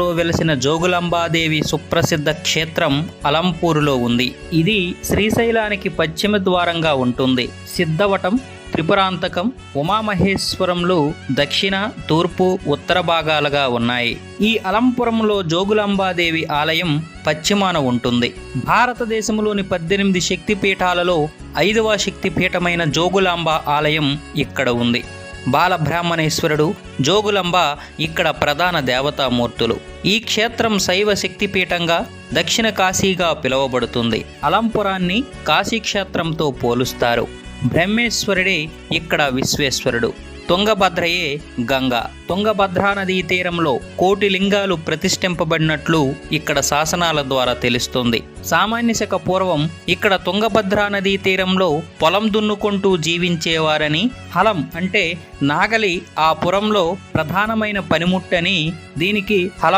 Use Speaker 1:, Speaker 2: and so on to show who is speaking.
Speaker 1: లో వెలసిన జోగులాంబాదేవి సుప్రసిద్ధ క్షేత్రం అలంపూరులో ఉంది. ఇది శ్రీశైలానికి పశ్చిమ ద్వారంగా ఉంటుంది. సిద్ధవటం త్రిపురాంతకం ఉమామహేశ్వరంలు దక్షిణ తూర్పు ఉత్తర భాగాలుగా ఉన్నాయి. ఈ అలంపురంలో జోగులాంబాదేవి ఆలయం పశ్చిమాన ఉంటుంది. భారతదేశంలోని పద్దెనిమిది శక్తిపీఠాలలో ఐదవ శక్తిపీఠమైన జోగులాంబ ఆలయం ఇక్కడ ఉంది. బాలబ్రాహ్మణేశ్వరుడు జోగులంబ ఇక్కడ ప్రధాన దేవతామూర్తులు. ఈ క్షేత్రం శైవ శక్తిపీఠంగా దక్షిణ కాశీగా పిలువబడుతుంది. అలంపురాన్ని కాశీక్షేత్రంతో పోలుస్తారు. బ్రహ్మేశ్వరుడే ఇక్కడ విశ్వేశ్వరుడు. తుంగభద్రయే గంగ. తుంగభద్రా నదీ తీరంలో కోటి లింగాలు ప్రతిష్ఠింపబడినట్లు ఇక్కడ శాసనాల ద్వారా తెలుస్తుంది. సామాన్య శక పూర్వం ఇక్కడ తుంగభద్రా నదీ తీరంలో పొలం దున్నుకుంటూ జీవించేవారని హలం అంటే నాగలి ఆ పురంలో ప్రధానమైన పనిముట్టని దీనికి హలం